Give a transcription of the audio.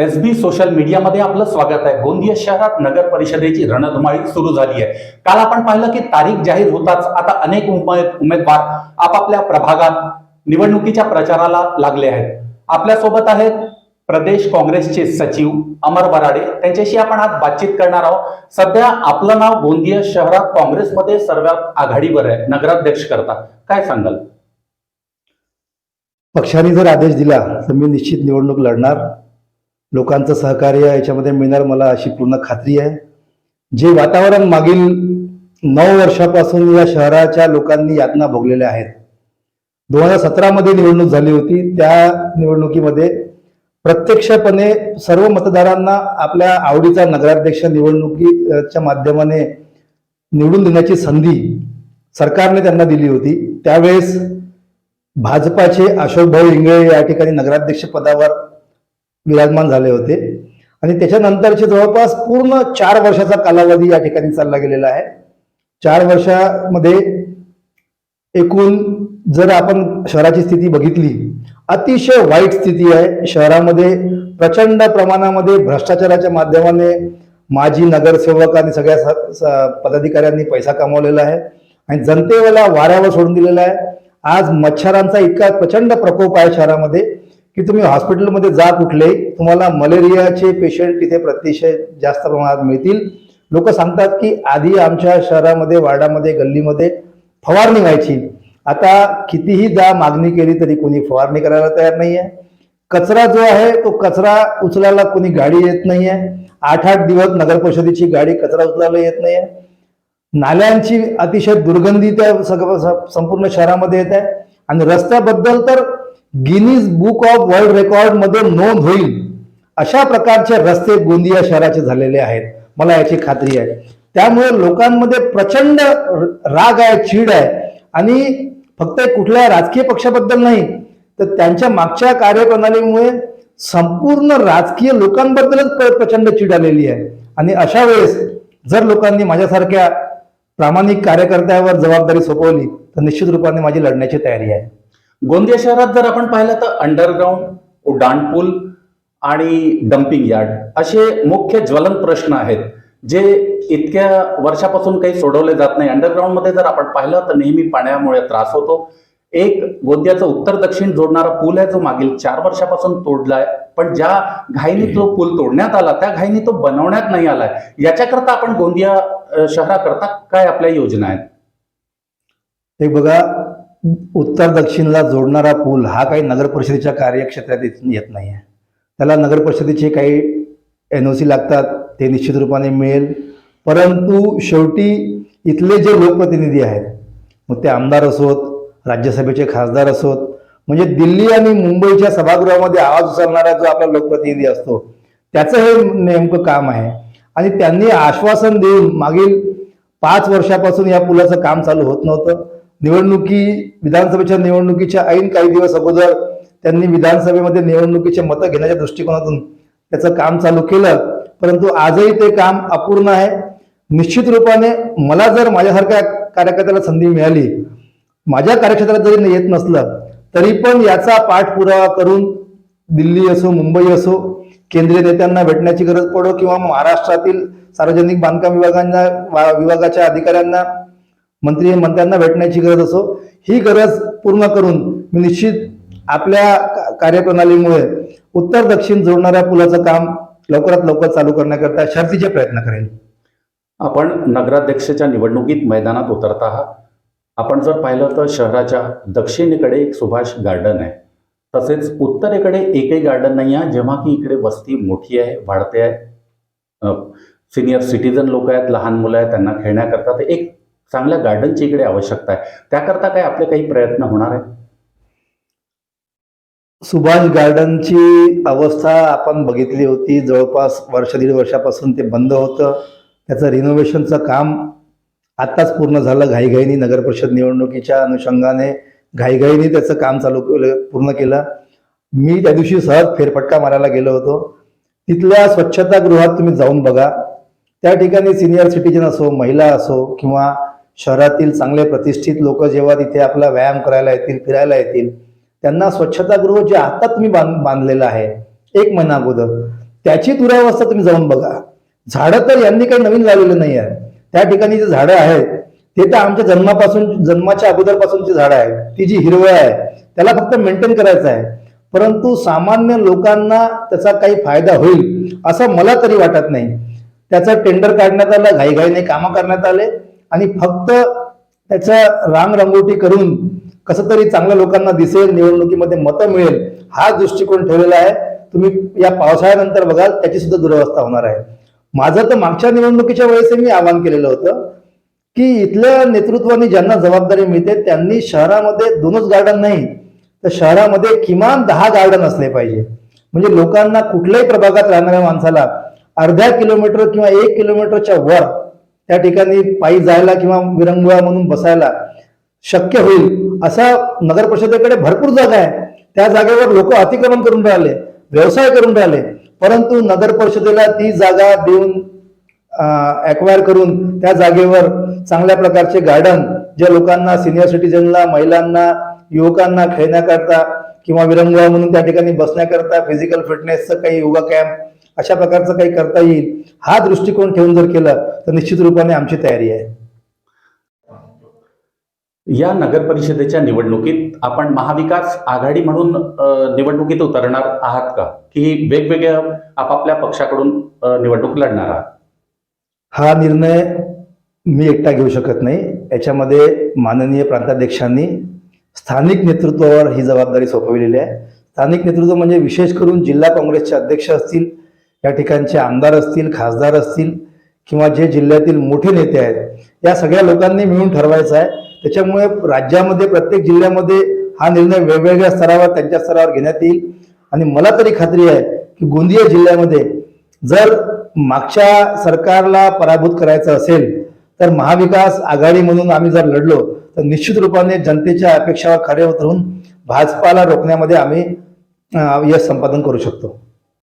S बी social मीडियामध्ये आपलं स्वागत आहे. गोंदिया शहरात नगर परिषदेची रणधुमाळी सुरू झाली आहे. काल आपण पाहिलं की तारीख जाहीर होताच आता अनेक उमेदवार आपापल्या प्रभागात निवडणुकीच्या प्रचाराला लागले आहेत. आपल्यासोबत आहेत प्रदेश काँग्रेसचे सचिव अमर बराडे त्यांच्याशी आपण आज बातचीत करणार आहोत. सध्या आपलं नाव गोंदिया शहरात काँग्रेसमध्ये सर्वात आघाडीवर आहे नगराध्यक्ष करता. काय सांगाल? पक्षाने जर आदेश दिला तर मी निश्चित निवडणूक लढणार. लोकांचं सहकार्य याच्यामध्ये मिळणार मला अशी पूर्ण खात्री आहे. जे वातावरण मागील नऊ वर्षापासून या शहराच्या लोकांनी यातना भोगलेल्या आहेत. दोन हजार सतरामध्ये निवडणूक झाली होती. त्या निवडणुकीमध्ये प्रत्यक्षपणे सर्व मतदारांना आपल्या आवडीचा नगराध्यक्ष निवडणुकीच्या माध्यमाने निवडून देण्याची संधी सरकारने त्यांना दिली होती. त्यावेळेस भाजपाचे अशोकभाऊ इंगळे या ठिकाणी नगराध्यक्ष पदावर विराजमान झाले होते. आणि त्याच्यानंतरचे जवळपास पूर्ण चार वर्षाचा कालावधी या ठिकाणी चालला गेलेला आहे. चार वर्षामध्ये एकूण जर आपण शहराची स्थिती बघितली अतिशय वाईट स्थिती आहे. शहरामध्ये प्रचंड प्रमाणामध्ये भ्रष्टाचाराच्या माध्यमाने माजी नगरसेवक आणि सगळ्या स- स- पदाधिकाऱ्यांनी पैसा कमावलेला आहे. आणि जनतेला वाऱ्यावर सोडून दिलेला आहे. आज मच्छरांचा इतका प्रचंड प्रकोप आहे शहरामध्ये. की तुम्ही हॉस्पिटलमध्ये जा कुठले तुम्हाला मलेरियाचे पेशंट तिथे अतिशय जास्त प्रमाणात मिळतील. लोक सांगतात की आधी आमच्या शहरामध्ये वार्डामध्ये गल्लीमध्ये फवारणी व्हायची. आता कितीही जा मागणी केली तरी कोणी फवारणी करायला तयार नाही आहे कचरा जो आहे तो कचरा उचलायला कोणी गाडी येत नाही आहे आठ आठ दिवस नगर परिषदेची गाडी कचरा उचलायला येत नाही आहे नाल्यांची अतिशय दुर्गंधी त्या सगळं संपूर्ण शहरामध्ये येत आहे. आणि रस्त्याबद्दल तर गिनीज बुक ऑफ वर्ल्ड रेकॉर्डमध्ये नोंद होईल. अशा प्रकारचे रस्ते गोंदिया शहराचे झालेले आहेत. मला याची खात्री आहे. त्यामुळे लोकांमध्ये प्रचंड राग आहे चीड आहे. आणि फक्त कुठल्या राजकीय पक्षाबद्दल नाही तर त्यांच्या मागच्या कार्यप्रणालीमुळे संपूर्ण राजकीय लोकांबद्दलच प्रचंड चीड आलेली आहे. आणि अशा वेळेस जर लोकांनी माझ्यासारख्या प्रामाणिक कार्यकर्त्यावर जबाबदारी सोपवली तर निश्चित रूपाने माझी लढण्याची तयारी आहे. गोंदिया शहरात जर आपण पाहिलं तर अंडरग्राऊंड उड्डाणपूल आणि डम्पिंग यार्ड असे मुख्य ज्वलन प्रश्न आहेत जे इतक्या वर्षापासून काही सोडवले जात नाही. अंडरग्राऊंडमध्ये जर आपण पाहिलं तर नेहमी पाण्यामुळे त्रास होतो. एक गोंदियाचा उत्तर दक्षिण जोडणारा पूल आहे जो मागील चार वर्षापासून तोडलाय. पण ज्या घाईने तो पूल तोडण्यात आला त्या घाईने तो बनवण्यात नाही आलाय. याच्याकरता आपण गोंदिया शहराकरता काय आपल्या योजना आहेत? एक बघा उत्तर दक्षिणला जोडणारा पूल हा काही नगर परिषदेच्या कार्यक्षेत्रात येत येत नाही आहे त्याला नगर परिषदेचे काही एन ओ सी लागतात ते निश्चित रूपाने मिळेल. परंतु शेवटी इथले जे लोकप्रतिनिधी आहेत मग ते आमदार असोत राज्यसभेचे खासदार असोत म्हणजे दिल्ली आणि मुंबईच्या सभागृहामध्ये आवाज उचलणारा जो आपला लोकप्रतिनिधी असतो त्याचं हे नेमकं काम आहे. आणि त्यांनी आश्वासन देऊन मागील पाच वर्षापासून या पुलाचं काम चालू होत नव्हतं. निवडणुकी विधानसभेच्या निवडणुकीच्या ऐन काही दिवस अगोदर त्यांनी विधानसभेमध्ये निवडणुकीचे मतं घेण्याच्या दृष्टिकोनातून त्याचं काम चालू केलं. परंतु आजही ते काम अपूर्ण आहे. निश्चित रूपाने मला जर माझ्यासारख्या कार्यकर्त्याला संधी मिळाली माझ्या कार्यक्षेत्रात जरी येत नसलं तरी पण याचा पाठपुरावा करून दिल्ली असो मुंबई असो केंद्रीय नेत्यांना भेटण्याची गरज पडो किंवा महाराष्ट्रातील सार्वजनिक बांधकाम विभागांना वा- विभागाच्या अधिकाऱ्यांना मंत्री मंत्र्यांना भेटण्याची गरज असो ही गरज पूर्ण करून मी निश्चित आपल्या कार्यप्रणालीमुळे उत्तर दक्षिण जोडणाऱ्या पुलाचं काम लवकरात लवकर चालू करण्याकरता शर्तीचे प्रयत्न करेल आपण नगराध्यक्षाच्या निवडणुकीत मैदानात उतरत आहात. आपण जर पाहिलं तर शहराच्या दक्षिणेकडे एक सुभाष गार्डन आहे. तसेच उत्तरेकडे एकही गार्डन नाही आहे जेव्हा की इकडे वस्ती मोठी आहे वाढते आहे. सिनियर सिटीजन लोक आहेत लहान मुलं आहेत त्यांना खेळण्याकरता तर एक चांगल्या गार्डनची इकडे आवश्यकता आहे. त्याकरता काय आपले काही प्रयत्न होणार आहे सुभाष गार्डनची अवस्था आपण बघितली होती. जवळपास वर्ष दीड वर्षापासून ते बंद होतं. त्याचं रिनोव्हेशनचं काम आत्ताच पूर्ण झालं. घाईघाईनी नगर परिषद निवडणुकीच्या अनुषंगाने घाईघाईने त्याचं काम चालू केलं पूर्ण केलं. मी त्या दिवशी सहज फेरफटका मारायला गेलो होतो. तिथल्या स्वच्छतागृहात तुम्ही जाऊन बघा. त्या ठिकाणी सिनियर सिटीजन असो महिला असो किंवा शहरातील चांगले प्रतिष्ठित लोक जेव्हा तिथे आपला व्यायाम करायला येतील फिरायला येतील त्यांना स्वच्छतागृह जे आता तुम्ही बांध बांधलेलं आहे एक महिना अगोदर त्याची दुरावस्था तुम्ही जाऊन बघा. झाडं तर यांनी काही नवीन लावलेलं नाही आहे. त्या ठिकाणी जे झाडं आहेत ते तर आमच्या जन्मापासून जन्माच्या अगोदरपासूनची झाडं आहेत. ती जी हिरवळ आहे त्याला फक्त मेंटेन करायचं आहे. परंतु सामान्य लोकांना त्याचा काही फायदा होईल असं मला तरी वाटत नाही. त्याचं टेंडर काढण्यात आलं घाईघाईने कामं करण्यात आले. आणि फक्त त्याचं रांगरंगोटी करून कसं तरी चांगल्या लोकांना दिसेल निवडणुकीमध्ये मतं मिळेल हा दृष्टिकोन ठेवलेला आहे. तुम्ही या पावसाळ्यानंतर बघाल त्याची सुद्धा दुरवस्था होणार आहे. माझं तर मागच्या निवडणुकीच्या वेळेस मी आवाहन केलेलं होतं की इथल्या नेतृत्वाने ज्यांना जबाबदारी मिळते त्यांनी शहरामध्ये दोनच गार्डन नाही तर शहरामध्ये किमान दहा गार्डन असले पाहिजे. म्हणजे लोकांना कुठल्याही प्रभागात राहणाऱ्या माणसाला अर्ध्या किलोमीटर किंवा एक किलोमीटरच्या वर त्या ठिकाणी पायी जायला किंवा विरंगुळा म्हणून बसायला शक्य होईल असा नगर परिषदेकडे भरपूर जागा आहे. त्या जागेवर लोक अतिक्रमण करून राहिले व्यवसाय करून राहिले. परंतु नगर परिषदेला ती जागा देऊन अक्वायर करून त्या जागेवर चांगल्या प्रकारचे गार्डन जे लोकांना सिनियर सिटीजनला महिलांना युवकांना खेळण्याकरता किंवा विरंगुळा म्हणून त्या ठिकाणी बसण्याकरता फिजिकल फिटनेसचं काही योगा कॅम्प अशा प्रकारचं काही करता येईल. हा दृष्टिकोन ठेवून जर केलं तर निश्चित रूपाने आमची तयारी आहे. या नगर परिषदेच्या निवडणुकीत आपण महाविकास आघाडी म्हणून निवडणुकीत उतरणार आहात का? की वेगवेगळ्या आपापल्या पक्षाकडून निवडणूक लढणार आहात? हा निर्णय मी एकटा घेऊ शकत नाही. याच्यामध्ये माननीय प्रांताध्यक्षांनी स्थानिक नेतृत्वावर ही जबाबदारी सोपविलेली आहे. स्थानिक नेतृत्व म्हणजे विशेष करून जिल्हा काँग्रेसचे अध्यक्ष असतील या ठिकाणचे आमदार असतील खासदार असतील किंवा जे जिल्ह्यातील मोठे नेते आहेत या सगळ्या लोकांनी मिळून ठरवायचं आहे. त्याच्यामुळे राज्यामध्ये प्रत्येक जिल्ह्यामध्ये हा निर्णय वेगवेगळ्या स्तरावर त्यांच्या स्तरावर घेण्यात येईल. आणि मला तरी खात्री आहे की गोंदिया जिल्ह्यामध्ये जर मागच्या सरकारला पराभूत करायचं असेल तर महाविकास आघाडी म्हणून आम्ही जर लढलो तर निश्चित रूपाने जनतेच्या अपेक्षावर खरे उतरून भाजपाला रोखण्यामध्ये आम्ही यश संपादन करू शकतो.